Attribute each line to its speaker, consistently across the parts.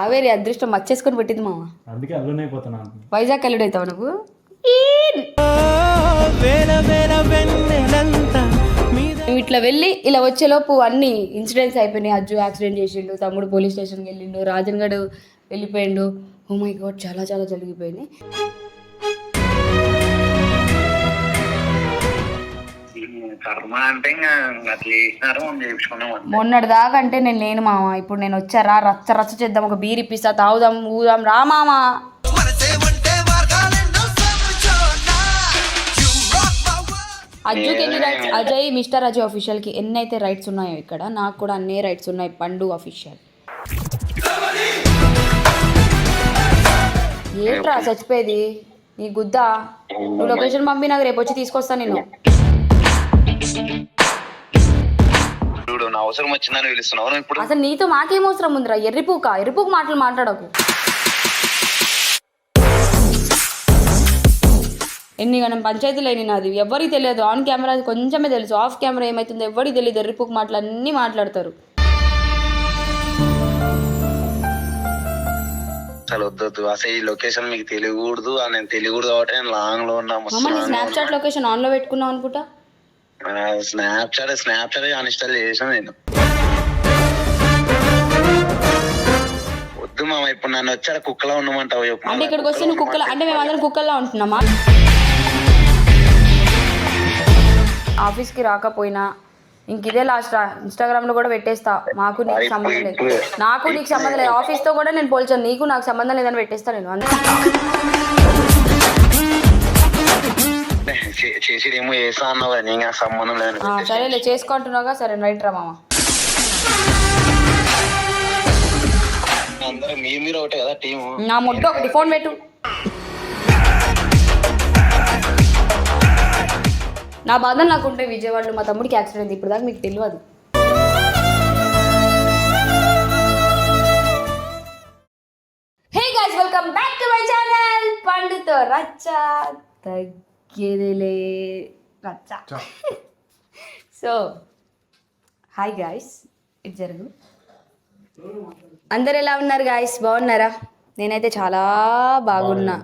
Speaker 1: కావేరి అదృష్టం మచ్చేసుకొని పెట్టింది మామ.
Speaker 2: అందుకే అల్లునే
Speaker 1: వైజాగ్ అల్లుడైతావు నువ్వు? నువ్వు ఇట్లా వెళ్ళి ఇలా వచ్చేలోపు అన్ని ఇన్సిడెంట్స్ అయిపోయినాయి. అజ్జు యాక్సిడెంట్ చేసిండు తమ్ముడు పోలీస్ స్టేషన్కి వెళ్ళిండు రాజన్ గడు వెళ్ళిపోయిండు. ఓ మై గాడ్ చాలా చాలా జరిగిపోయినాయి.
Speaker 3: కర్మ అంటే ఇంకా అట్లా చేసినారు మనం చేయించుకున్నాం అంతే.
Speaker 1: మొన్నటి దాకా అంటే నేను లేను మామ ఇప్పుడు నేను వచ్చారా రచ్చ రచ్చ చేద్దాం ఒక బీర్ ఇప్పిస్తా తాగుదాం ఊదాం రా మామ. అజ్జుకి ఎన్ని రైట్స్ అజయ్ మిస్టర్ అజయ్ అఫీషియల్కి ఎన్ని అయితే రైట్స్ ఉన్నాయో ఇక్కడ నాకు కూడా అన్నే రైట్స్ ఉన్నాయి పండు అఫీషియల్ ఏంట్రా చచ్చిపోయేది? నీ గుద్దా? నువ్వు లొకేషన్ పంపి నాకు రేపు వచ్చి తీసుకొస్తా నేను
Speaker 3: అవసరం వచ్చిందని పిలుస్తున్నావు. నువ్వు ఇప్పుడు
Speaker 1: అసలు నీతో మాకేం అవసరం ఉందిరా? ఎర్రిపూక ఎర్రిపూక మాటలు మాట్లాడకు. ఎన్ని గణం పంచాయతీలు అయినాయి నాది. ఎవరికి తెలియదు. ఆన్ కెమెరా కొంచెమే తెలుసు. ఆఫ్ కెమెరా ఏమవుతుందో ఎవరికి తెలియదు. ఎర్రిపూక మాటలు అన్నీ మాట్లాడతారు.
Speaker 3: అసలు వద్దొద్దు అసలు ఈ లొకేషన్ మీకు తెలియకూడదు. నేను తెలియకూడదు కాబట్టి నేను లాంగ్లో ఉన్నా
Speaker 1: అమ్మ నీ స్నాప్చాట్ లొకేషన్ ఆన్లో పెట్టుకున్నావు అనుకుంటా?
Speaker 3: Snapchat Snapchat uninstall చేసాను నేను. వద్దు మామ ఇప్పుడు నన్ను వచ్చాడ కుక్కలా ఉండమంటావు
Speaker 1: అంటే ఇక్కడికి వస్తే నువ్వు కుక్కల అంటే మేమందరం కుక్కల్లా ఉంటున్నామా? ఆఫీస్కి రాకపోయినా ఇంక ఇదే లాస్ట్ రా ఇన్స్టాగ్రామ్లో కూడా పెట్టేస్తా. మాకు నీకు సంబంధం లేదు. నాకు నీకు సంబంధం లేదు. ఆఫీస్తో కూడా నేను పోల్చాను. నీకు నాకు సంబంధం లేదని పెట్టేస్తా నేను. అంతే.
Speaker 3: చే- చేసేది ఏమో చేస్తా అన్నావు సంబంధం లేదని
Speaker 1: ఆ, సరేలే చేసుకుంటున్నాగా సరే రైట్ రా మామ.
Speaker 3: అందరూ మీ మీరు ఒకటే కదా
Speaker 1: నా ముడ్డు ఒకటి ఫోన్ పెట్టు. నా బాధలు నాకుంటే విజయవాడలో మా తమ్ముడికి యాక్సిడెంట్ అయింది ఇప్పుడు దాకా మీకు తెలియదు. Hey guys welcome back to my channel పండుతో రచ్చ తగ్గేదిలే రచ్చ సో హాయ్ గాయస్ ఇది జరుగు అందరు ఎలా ఉన్నారు గాయస్ బాగున్నారా? నేనైతే చాలా బాగున్నా.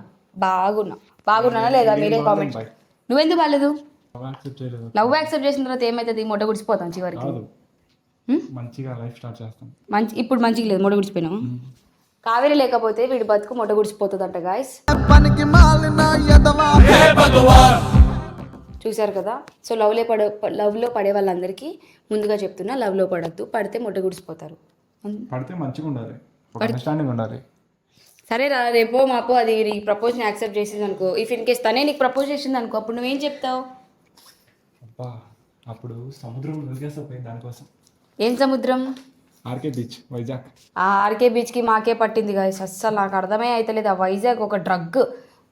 Speaker 1: బాగున్నా. బాగున్నానా లేదా? మీరే కామెంట్ నువ్వెందుకు బాగాలేదు లవ్ యాక్సెప్ట్ చేసిన తర్వాత ఏమవుతుంది మొట్ట గుడిచిపోతాం చివరికి?
Speaker 2: మంచిగా లైఫ్ స్టార్ట్ చేస్తాం.
Speaker 1: మంచి ఇప్పుడు మంచిగా లేదు. మొట్ట గుడిచిపోయినాము కావేరి లేకపోతే వీడి బతుకు మొట్ట గుడిచిపోతుంది అంట గాయస్ చూశారు కదా? సో లవ్లో పడే లవ్లో పడే వాళ్ళందరికీ ముందుగా చెప్తున్నా లవ్లో పడద్దు పడితే మొట్ట గుడిచిపోతారు
Speaker 2: పడితే మంచిగా ఉండాలి అండర్స్టాండింగ్ ఉండాలి.
Speaker 1: సరే రా రేపో మాపో అది నీ ప్రపోజ్ని యాక్సెప్ట్ చేసింది అనుకో ఇఫ్ ఇన్ కేస్ తనే నీకు ప్రపోజ్ చేసింది అనుకో అప్పుడు నువ్వేం చెప్తావు?
Speaker 2: అప్పుడు సముద్రం దానికోసం.
Speaker 1: ఏం సముద్రం?
Speaker 2: RK beach Vizag.
Speaker 1: ఆ ఆర్కే బీచ్కి మాకే పట్టింది గాయస్ అస్సలు నాకు అర్థమే అవుతలేదు ఆ వైజాగ్ ఒక డ్రగ్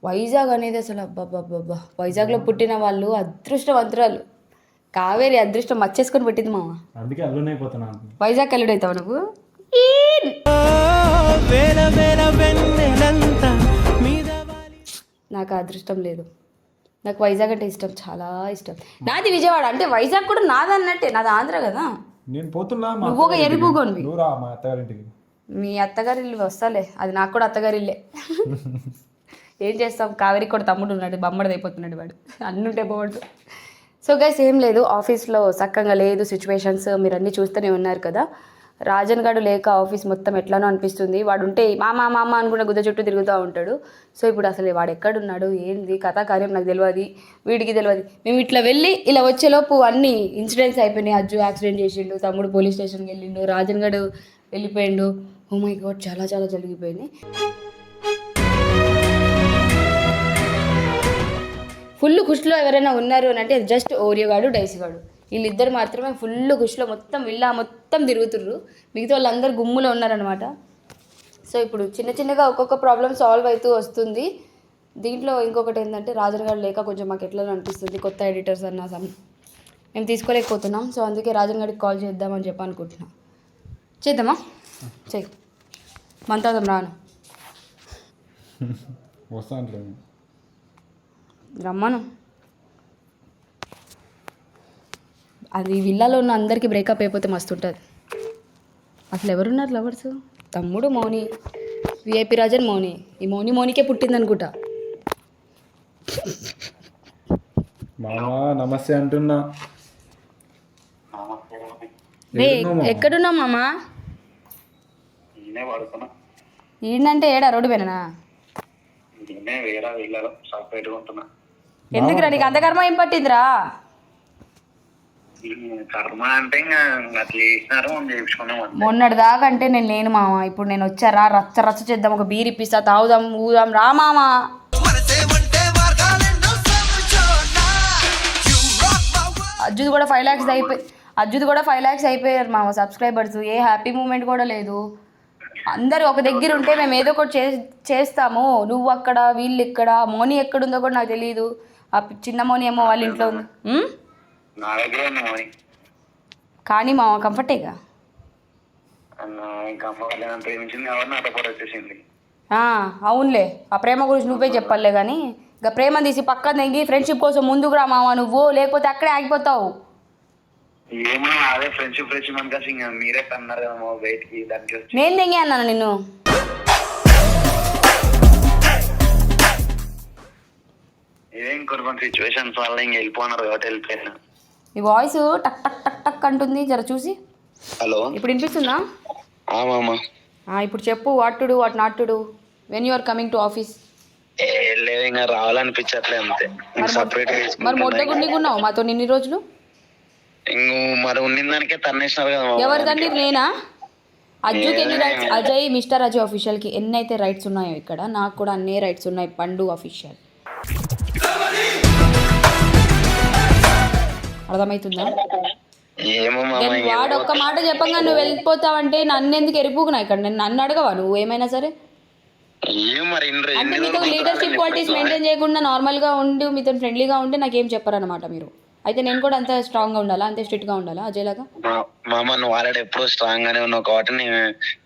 Speaker 1: వైజాగ్ అనేది అసలు అబ్బాబ్బాబ్బా వైజాగ్లో పుట్టిన వాళ్ళు అదృష్టవంతురాలు. కావేరి అదృష్టం మచ్చేసుకొని పెట్టింది మామ.
Speaker 2: అందుకే అల్లునే అయిపోతున్నాను
Speaker 1: వైజాగ్ అల్లుడైతావు నువ్వు? నాకు ఆ అదృష్టం లేదు. నాకు వైజాగ్ అంటే ఇష్టం. చాలా ఇష్టం. నాది విజయవాడ. అంటే వైజాగ్ కూడా నాది అన్నట్టే నాది ఆంధ్ర కదా.
Speaker 2: నేను పోతున్నా మా
Speaker 1: నువ్వు ఒక. ఎరుపుగోనివి.
Speaker 2: నువ్వు రా మా అత్తగారింటికి
Speaker 1: మీ అత్తగారి ఇల్లు వస్తాలే. అది నాకు కూడా అత్తగారి ఇల్లే. ఏం చేస్తాం? కావేరికి కూడా తమ్ముడు ఉన్నాడు బొమ్మడి అయిపోతున్నాడు వాడు. అన్నీ ఉంటే పోవద్దు. సో గైస్ ఏం లేదు. ఆఫీస్లో చక్కగా లేదు సిచ్యువేషన్స్ మీరు అన్నీ చూస్తూనే ఉన్నారు కదా. రాజన్గాడు లేక ఆఫీస్ మొత్తం ఎట్లానో అనిపిస్తుంది. వాడు ఉంటే మా మా మా అనుకున్న గుద్ద చుట్టూ తిరుగుతూ ఉంటాడు. సో ఇప్పుడు అసలు వాడు ఎక్కడున్నాడు? ఏంది? కథా కార్యం నాకు తెలియదు వీడికి తెలియదు మేము ఇట్లా వెళ్ళి ఇలా వచ్చేలోపు అన్ని ఇన్సిడెంట్స్ అయిపోయినాయి. అజ్జు యాక్సిడెంట్ చేసిండు తమ్ముడు పోలీస్ స్టేషన్కి వెళ్ళిండు రాజన్ గడు వెళ్ళిపోయిండు. ఓ మై గాడ్ చాలా చాలా జరిగిపోయినాయి. ఫుల్ ఖుషిలో ఎవరైనా ఉన్నారు అని అంటే జస్ట్ ఓరియో గాడు డైసీ గాడు వీళ్ళిద్దరు మాత్రమే ఫుల్ ఖుషిలో మొత్తం విల్లా మొత్తం తిరుగుతుర్రు. మిగతా వాళ్ళందరూ గుమ్ములో ఉన్నారనమాట సో ఇప్పుడు చిన్న చిన్నగా ఒక్కొక్క ప్రాబ్లం సాల్వ్ అవుతూ వస్తుంది. దీంట్లో ఇంకొకటి ఏంటంటే రాజన్ గారు లేక కొంచెం మాకు ఎట్లా అనిపిస్తుంది కొత్త ఎడిటర్స్ అన్న సమ్? మేము తీసుకోలేకపోతున్నాం. సో అందుకే రాజన్ గారికి కాల్ చేద్దామని చెప్పి అనుకుంటున్నాం. చేద్దామా? చెయ్యి మంతాదం రాను.
Speaker 2: వస్తా అంటలేదు
Speaker 1: రమ్మను. అది విల్లాలో ఉన్న అందరికీ బ్రేకప్ అయిపోతే మస్తు ఉంటుంది. అసలు ఎవరున్నారు లవర్స్ తమ్ముడు మౌని విఐపి రాజన్ మౌని. ఈ మౌని మౌనికే పుట్టింది అనుకుంటా
Speaker 2: మామ నమస్తే అంటున్నా.
Speaker 1: రే? ఎక్కడున్నావు మామ? ఈడంటే ఏడా రోడ్డు
Speaker 3: ఉంటున్నా
Speaker 1: ఎందుకురా నీకు అంత కర్మ ఏం పట్టిందిరా?
Speaker 3: కర్మ అంటే ఇంకా అట్లా చేసినారు మనం చేయించుకున్నాం అంతే.
Speaker 1: మొన్నటి దాకా అంటే నేను లేను మామ ఇప్పుడు నేను వచ్చారా రచ్చ రచ్చ చేద్దాం ఒక బీర్ ఇప్పిస్తా తాగుదాం ఊదాం రా మామ. అజ్జుది కూడా ఫైవ్ ల్యాక్స్ అయిపోయి అజ్జుది కూడా ఫైవ్ ల్యాక్స్ అయిపోయారు మామ సబ్స్క్రైబర్స్ ఏ హ్యాపీ మూమెంట్ కూడా లేదు. అందరూ ఒక దగ్గర ఉంటే మేము ఏదో ఒకటి చే చేస్తాము. నువ్వు అక్కడ వీళ్ళు ఇక్కడ మోని ఎక్కడుందో కూడా నాకు తెలియదు ఆ చిన్న మోని ఏమో వాళ్ళ ఇంట్లో ఉంది?
Speaker 3: నా దగ్గర ఉంది మోని
Speaker 1: కానీ మామ కంఫర్టేగా
Speaker 3: ప్రేమించింది నాతో పాటు వచ్చేసింది.
Speaker 1: అవునులే. ఆ ప్రేమ గురించి నువ్వే చెప్పాలే కానీ ఇంకా ప్రేమ తీసి పక్కన తెంగి ఫ్రెండ్షిప్ కోసం ముందుకు రా మామ నువ్వు లేకపోతే అక్కడే ఆగిపోతావు.
Speaker 3: ఏమో అదే ఫ్రెండ్షిప్ ఇంకా మీరే కన్నారు కదా మా బయటికి దానికి వచ్చి.
Speaker 1: నేను తెంగి అన్నాను నిన్ను?
Speaker 3: ఏం కొన్ని కొన్ని సిచ్యువేషన్స్ వల్ల ఇంక వెళ్ళిపోన్నారు కాబట్టి వెళ్ళిపోయినా.
Speaker 1: ఈ వాయిస్ టక్ టక్ టక్ టక్ అంటుంది జర చూసి.
Speaker 3: హలో.
Speaker 1: ఇప్పుడు వినిపిస్తుందా?
Speaker 3: ఆ మామ
Speaker 1: ఆ, ఇప్పుడు చెప్పు what to do what not to do when you are coming to office
Speaker 3: లేదు ఇంకా రావాలనిపించట్లే అంతే. సపరేట్
Speaker 1: మరి మొట్ట ఉన్నావు మాతో ఇన్ని రోజులు?
Speaker 3: మరి ఉన్న దానికే తన్నేసినారు కదా.
Speaker 1: ఎవరి తండ్రి నేనా? అజ్జుకి ఎన్ని రైట్స్ అజయ్ మిస్టర్ అజయ్ అఫీషియల్కి ఎన్ని అయితే రైట్స్ ఉన్నాయో ఇక్కడ నాకు కూడా అన్ని రైట్స్ ఉన్నాయి పండు అఫీషియల్ అర్థమవుతుందా? వాడు ఒక్క మాట చెప్పంగా నువ్వు వెళ్ళిపోతావంటే నన్ను ఎందుకు ఎరిపుకున్నా ఇక్కడ? నేను నన్ను అడగవా నువ్వు ఏమైనా సరే?
Speaker 3: ఏం
Speaker 1: అంటే మీతో లీడర్షిప్ క్వాలిటీస్ మెయింటైన్ చేయకుండా నార్మల్గా ఉండి మీతో ఫ్రెండ్లీగా ఉంటే నాకేం చెప్పారనమాట మీరు. అయితే నేను కూడా అంత స్ట్రాంగ్గా ఉండాలా? అంతే స్ట్రిక్ట్గా ఉండాలా అజయ్ లాగా
Speaker 3: మా- మామ నువ్వు ఆల్రెడీ ఎప్పుడూ స్ట్రాంగ్ గానే ఉన్నావు కాబట్టి నేను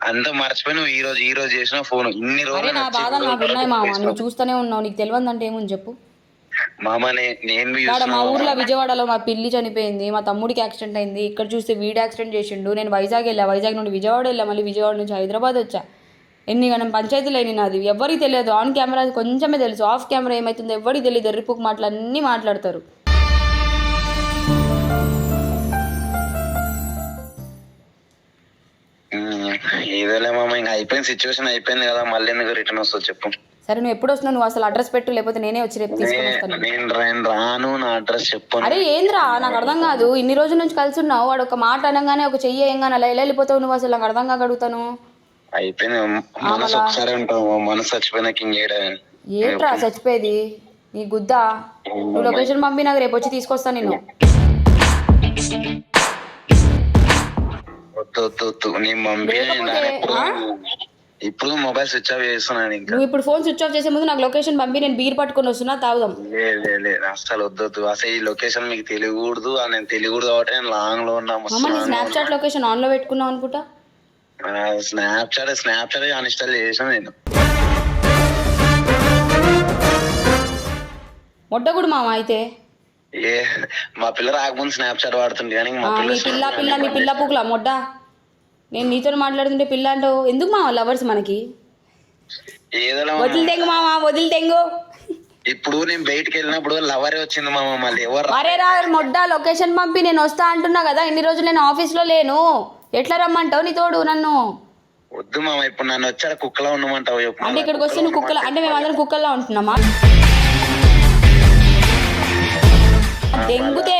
Speaker 3: అంత మర్చిపోయి నువ్వు ఈ రోజు ఈ రోజు చేసిన ఫోన్. ఇన్ని రోజులు
Speaker 1: నా బాధలు నాకు ఉన్నాయి మామ. నువ్వు చూస్తూనే ఉన్నావు. నీకు తెలియదంటే ఏముంది చెప్పు. ఇక్కడ మా ఊర్లో విజయవాడలో మా పిల్లి చనిపోయింది మా తమ్ముడికి యాక్సిడెంట్ అయింది. ఇక్కడ చూస్తే వీడు యాక్సిడెంట్ చేసిండు. నేను వైజాగ్ వెళ్ళా. వైజాగ్ నుండి విజయవాడ వెళ్ళా. మళ్ళీ విజయవాడ నుంచి హైదరాబాద్ వచ్చా. ఎన్ని గణం పంచాయతీలు అయినాయి నాది. ఎవరికి తెలియదు. ఆన్ కెమెరా కొంచెమే తెలుసు. ఆఫ్ కెమెరా ఏమవుతుందో ఎవరికి తెలియదు. ఎర్రిపుకు మాటలు అన్నీ మాట్లాడతారు.
Speaker 3: ఏదోలే మామ ఇంకా అయిపోయింది సిచ్యువేషన్ అయిపోయింది కదా. మళ్ళీ ఎందుకు రిటర్న్ వస్తావు చెప్పు.
Speaker 1: సరే నువ్వు ఎప్పుడు వస్తున్నావు? నువ్వు అసలు అడ్రస్ పెట్టు లేకపోతే నేనే వచ్చి రేపు తీసుకొని
Speaker 3: నే-
Speaker 1: వస్తాను.
Speaker 3: నేను రాను రాను నా అడ్రస్ చెప్పను
Speaker 1: అరే ఏంద్రా? నాకు అర్థం కాదు. ఇన్ని రోజుల నుంచి కలిసి ఉన్నావు వాడు ఒక మాట అనగానే ఒక చెయ్యి ఏంగానే అలా ఎలా వెళ్ళిపోతావు నువ్వు? అసలు నాకు అర్థం కాక అడుగుతాను
Speaker 3: అయిపోయింది మనసు ఒకసారి ఉంటావు మనసు చచ్చిపోయినాక ఇంకేడ
Speaker 1: ఏంట్రా చచ్చిపోయేది? నీ గుద్ద? నువ్వు లొకేషన్ పంపి నాకు రేపు వచ్చి తీసుకొస్తాను నేను
Speaker 3: వద్దు వద్దు వద్దు.
Speaker 1: లేకపోతే,
Speaker 3: ఇప్పుడు
Speaker 1: ఆ?
Speaker 3: ఇప్పుడు మొబైల్ స్విచ్ ఆఫ్ చేస్తున్నాను ఇంకా.
Speaker 1: నువ్వు ఇప్పుడు ఫోన్ స్విచ్ ఆఫ్ చేసే ముందు నాకు లొకేషన్ పంపి నేను బీర్ పట్టుకొని వస్తున్నా తాగుదాం.
Speaker 3: లేదు అసలు వద్దొద్దు. అసలు ఈ లొకేషన్ మీకు తెలియకూడదు నేను తెలియకూడదు కాబట్టి నేను లాంగ్లో ఉన్నా లో
Speaker 1: స్నాప్చాట్ లొకేషన్ ఆన్లో పెట్టుకున్నావు అనుకుంటా?
Speaker 3: Snapchat Snapchat uninstall చేసాను నేను.
Speaker 1: మొట్టగుడు మామ అయితే?
Speaker 3: ఏ మా పిల్ల రాకముందు స్నాప్ చాట్ వాడుతుంది కానీ మా పిల్ల
Speaker 1: పిల్ల నీ పిల్ల పూకులా మొడ్డ? నేను నీతో మాట్లాడుతుంటే పిల్ల అంటావు ఎందుకు మామ లవర్స్ మనకి?
Speaker 3: ఏదో
Speaker 1: వదిలి తెంగు మామ వదిలి తెంగు.
Speaker 3: ఇప్పుడు నేను బయటికి వెళ్ళినప్పుడు లవరే వచ్చింది మామ మళ్ళీ ఎవరు
Speaker 1: అరే రా మొడ్డ లొకేషన్ పంపి నేను వస్తా అంటున్నా కదా ఇన్ని రోజులు నేను ఆఫీస్లో లేను. ఎట్లా రమ్మంటావు నీ తోడు నన్ను?
Speaker 3: వద్దు మామ ఇప్పుడు నన్ను వచ్చాడు కుక్కలా ఉండమంటావు
Speaker 1: అంటే ఇక్కడికి వస్తే నువ్వు కుక్కల అంటే మేమందరం కుక్కల్లా ఉంటున్నామా? దెంగుతే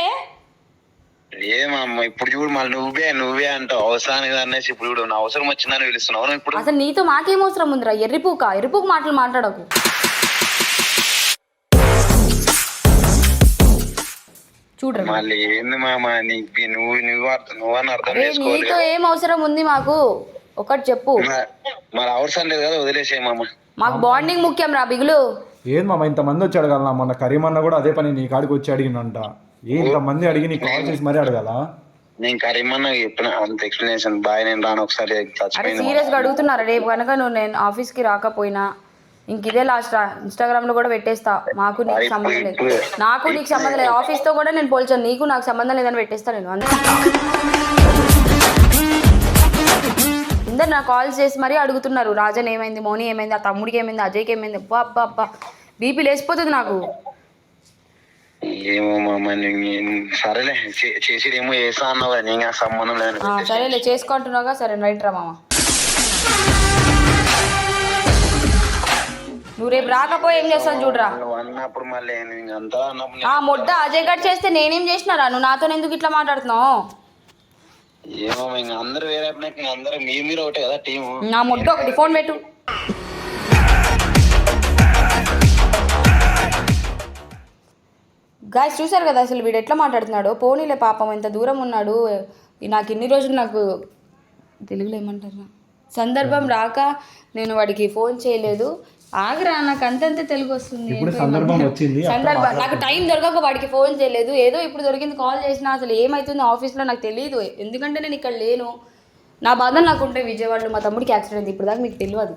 Speaker 3: ఏ మామ ఇప్పుడు చూడు మళ్ళీ నువ్వే నువ్వే అంటావు. అవసరానికి అనేసి ఇప్పుడు చూడు నా అవసరం వచ్చిందని పిలుస్తున్నావు. ఇప్పుడు
Speaker 1: అసలు నీతో మాకేం అవసరం ఉందిరా? ఎర్రిపూక ఎర్రిపూక మాటలు మాట్లాడకు. చూడరా.
Speaker 3: మళ్ళీ ఏంది మామ నీకు నువ్వు నువ్వు అర్థం నువ్వని అర్థం చేసుకోవాలి
Speaker 1: నీతో ఏం అవసరం ఉంది మాకు? ఒకటి చెప్పు.
Speaker 3: మ- మరి అవసరం లేదు కదా వదిలేసే మామ.
Speaker 1: మాకు బాండింగ్ ముఖ్యం రా బిగులు.
Speaker 2: ఏం మామ ఇంతమంది వచ్చి అడగాల మొన్న కరీమన్న కూడా అదే పని నీ కాడికి వచ్చి అడిగినంట ఇంతమంది అడిగి నీకు కాల్ చేసి మరీ అడగాల?
Speaker 3: నేను కరీమన్న చెప్పిన అంత ఎక్స్ప్లెనేషన్ బాయ్ నేను రాను ఒకసారి
Speaker 1: అరే
Speaker 3: చచ్చిపోయింది
Speaker 1: సీరియస్గా అడుగుతున్నారా? రేపు కనుక నువ్వు నేను ఆఫీస్కి రాకపోయినా ఇంక ఇదే లాస్ట్ రా ఇన్స్టాగ్రామ్లో కూడా పెట్టేస్తా. మాకు నీకు సంబంధం లేదు. నాకు నీకు సంబంధం లేదు. ఆఫీస్తో కూడా నేను పోల్చాను. నీకు నాకు సంబంధం లేదని పెట్టేస్తా నేను. అంతే. అందరు నా కాల్స్ చేసి మరీ అడుగుతున్నారు. రాజన్ ఏమైంది మోని ఏమైంది ఆ తమ్ముడికి ఏమైంది అజయ్కి ఏమైంది? అబ్బా అబ్బా అబ్బా. బీపీ లేచిపోతుంది నాకు.
Speaker 3: ఏమో మామ సరేలే చేసేదేమో చేస్తా అన్నావు కదా, నేను సంబంధం లేదని
Speaker 1: ఆ, సరేలే చేసుకుంటున్నాగా సరే రైట్ రా మామ. నువ్వు రేపు రాకపోయి ఏం చేస్తావు చూడరా.
Speaker 3: అన్నప్పుడు మళ్ళీ
Speaker 1: ఆ మొడ్డ అజయ్ గడ్ చేస్తే నేనేం చేసినారా? నువ్వు నాతో ఎందుకు ఇట్లా మాట్లాడుతున్నావు?
Speaker 3: నేను- ఏమో ఇంక అందరు వేరే అందరూ మీరు మీరు ఒకటే కదా టీము.
Speaker 1: నా మొడ్డ ఒకటి ఫోన్ పెట్టు. గాయస్ చూసారు కదా అసలు వీడు ఎట్లా మాట్లాడుతున్నాడు? పోనీలే పాపం ఎంత దూరం ఉన్నాడు. నాకు ఇన్ని రోజులు నాకు తెలుగులో ఏమంటారు? సందర్భం రాక నేను వాడికి ఫోన్ చేయలేదు. ఆగరా నాకు అంతంత తెలుగు వస్తుంది సందర్భం నాకు టైం దొరకక వాడికి ఫోన్ చేయలేదు. ఏదో ఇప్పుడు దొరికింది కాల్ చేసినా అసలు ఏమవుతుంది ఆఫీస్లో నాకు తెలియదు ఎందుకంటే నేను ఇక్కడ లేను. నా బాధ నాకు ఉంటాయి. విజయవాడలో మా తమ్ముడికి యాక్సిడెంట్ ఇప్పుడు దాకా మీకు తెలియదు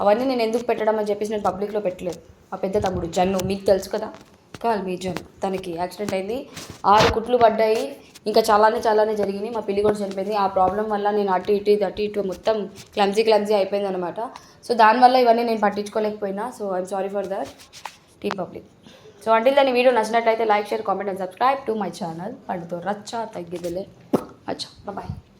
Speaker 1: అవన్నీ నేను ఎందుకు పెట్టడం అని చెప్పేసి నేను పబ్లిక్లో పెట్టలేదు. మా పెద్ద తమ్ముడు జన్ను మీకు తెలుసు కదా? Call me Jannu. తనకి యాక్సిడెంట్ అయింది. ఆరు కుట్లు పడ్డాయి. ఇంకా చాలానే చాలానే జరిగినాయి. మా పిల్లి కూడా చనిపోయింది. ఆ ప్రాబ్లం వల్ల నేను అటు ఇటు ఇది అటు ఇటు మొత్తం క్లమ్జీ క్లమ్జీ అయిపోయింది అనమాట సో దానివల్ల ఇవన్నీ నేను పట్టించుకోలేకపోయినా. So I'm sorry for that the public so అంటే దాని వీడియో నచ్చినట్లయితే like share comment and subscribe to my channel. పండుతో రచ్చ తగ్గిదలే అచ్చా బాయ్